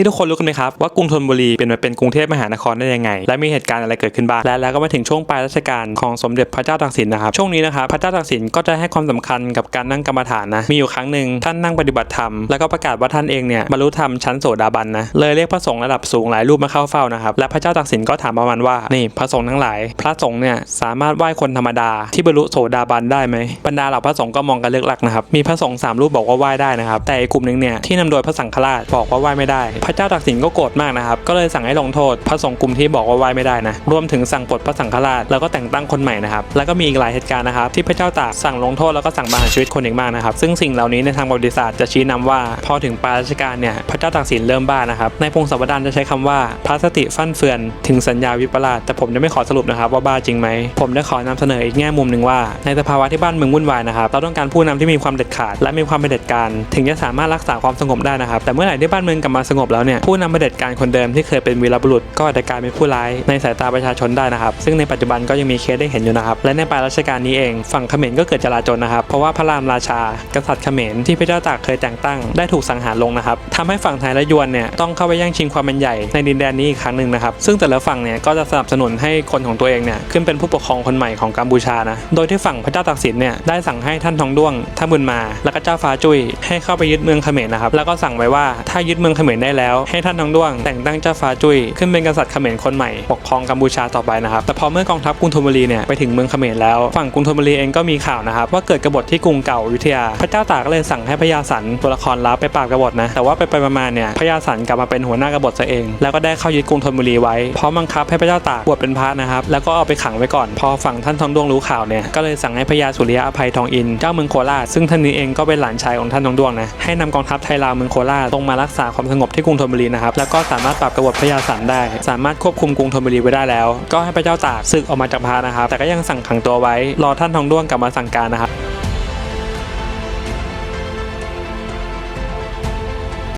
นี่ทุกคนรู้กันไหมครับว่ากรุงธนบุรีเป็นมาเป็นกรุงเทพมหานครได้ยังไง และมีเหตุการณ์อะไรเกิดขึ้นบ้างและแล้วก็มาถึงช่วงปลายรัชกาลของสมเด็จพระเจ้าตากสินนะครับช่วงนี้นะครับพระเจ้าตากสินก็จะให้ความสำคัญกับการนั่งกรรมฐานนะมีอยู่ครั้งหนึ่งท่านนั่งปฏิบัติธรรมแล้วก็ประกาศว่าท่านเองเนี่ยบรรลุธรรมชั้นโสดาบันนะเลยเรียกพระสงฆ์ระดับสูงหลายรูปมาเข้าเฝ้านะครับและพระเจ้าตากสินก็ถามประมาณว่านี่พระสงฆ์ทั้งหลาย พระสงฆ์เนี่ยสามารถไหว้คนธรรมดา ที่บรรลุโสดาบันได้ไหมบรรดาเหล่าพระสงฆ์ก็มองกันเลือกหลักนะครับมีพระสงฆ์สามรูปบอกว่าไหว้ได้นะครับแต่อีกกลุ่มหนึงเนี่ยที่นำโดยพระสังฆราชบอกว่าไหว้ไม่ได้พระเจ้าตากสินก็โกรธมากนะครับ ก็เลยสั่งให้ลงโทษพระสงฆ์กลุ่มที่บอกว่าไหว้ไม่ได้นะ รวมถึงสั่งปลดพระสังฆราชแล้วก็แต่งตั้งคนใหม่นะครับ แล้วก็มีอีกหลายเหตุการณ์นะครับ ที่พระเจ้าตากสั่งลงโทษแล้วก็สั่งประหารชีวิตคนอีกมากนะครับ ซึ่งสิ่งเหล่านี้ในทางประวัติศาสตร์จะชี้นำว่า พอถึงปลายรัชกาลเนี่ยพระเจ้าตากสินเริ่มบ้านะครับ ในพงศาวดารจะใช้คำว่าพระสติฟั่นเฟือน ถึงสัญญาวิปลาสแต่ผมจะไม่ขอสรุปนะครับว่าบ้าจริงไหมผมจะขอนำเสนออีกแง่มุมหนึ่งว่าในสภาวะที่บ้านเมืองวุ่นวายนะครับเราต้องการผู้นำที่มีความเด็ดขาด และมีความเป็นเด็จการ ถึงจะสามารถรักษาความสงบได้นะครับแต่เมื่อไหร่ที่บ้านเมืองกลับมาสงบแล้วเนี่ยผู้นำเผด็จการคนเดิมที่เคยเป็นวีรบุรุษก็อาจจะกลายเป็นผู้ร้ายในสายตาประชาชนได้นะครับ ซึ่งในปัจจุบันก็ยังมีเคสได้เห็นอยู่นะครับ และในปลายรัชกาลนี้เอง ฝั่งเขมรก็เกิดจลาจลนะครับ เพราะว่าพระรามราชา กษัตริย์เขมรที่พระเจ้าตากเคยแต่งตั้งได้ถูกสังหารลงนะครับทำให้ฝั่งไทยและยวนเนี่ยต้องเข้าไปแย่งชิงความเป็นใหญ่ในดินแดนนี้อีกครั้งหนึ่งนะครับ ซึ่งแต่ละฝั่งเนี่ยก็จะสนับสนุนให้คนของตัวเองเนี่ยขึ้นเป็นผู้ปกครองคนใหม่ของกัมพูชานะ โดยที่ฝั่งพระเจ้าตากสินเนี่ยได้สั่งให้ท่านทองด้วงท่านบุญมา แล้วก็เจ้าฟ้าจุ้ยให้เข้าไปยึดเมืองเขมรนะครับ แล้วก็สั่งไว้ว่าถ้ายึดเมืองเขมรได้แล้ว ให้ท่านทองด้วง แต่งตั้งเจ้าฟ้าจุ้ยขึ้นเป็นกษัตริย์เขมรคนใหม่ปกครองกัมพูชาต่อไปนะครับแต่พอเมื่อกองทัพกรุงธนบุรีเนี่ยไปถึงเมืองเขมรแล้วฝั่งกรุงธนบุรีเองก็มีข่าวนะครับว่าเกิดกบฏที่กรุงเก่าอยุธยา พระเจ้าตากก็เลยสั่งให้พญาสันตัวละครลับไปปราบกบฏนะแต่ว่าไปไปมาเนี่ยพญาสันกลับมาเป็นหัวหน้ากบฏซะเอง แล้วก็ได้เข้ายึดกรุงธนบุรีไว้พร้อมบังคับให้พระเจ้าตากบวชเป็นพระนะครับแล้วก็เอาไปขังไว้ก่อน พอฝั่งท่านทองด้วงรู้ข่าวเนี่ยก็เลยสั่งให้พญาสุริยะอภัยทองอินเจ้าเมืองโคราชซึ่งท่านนี้เองก็เป็นหลานชายของท่านทองด้วงนะให้นำกองทัพไทยลาวเมืองโคราชลงมารักษาความสงบที่กรุงธนบุรีนะครับแล้วก็สามารถปราบกบฏพญาสันได้ สามารถควบคุมกรุงธนบุรีไว้ได้แล้ว ก็ให้พระเจ้าตากศึกออกมาจากพานะครับ แต่ก็ยังสั่งขังตัวไว้รอท่านทองด้วงกลับมาสั่งการนะครับ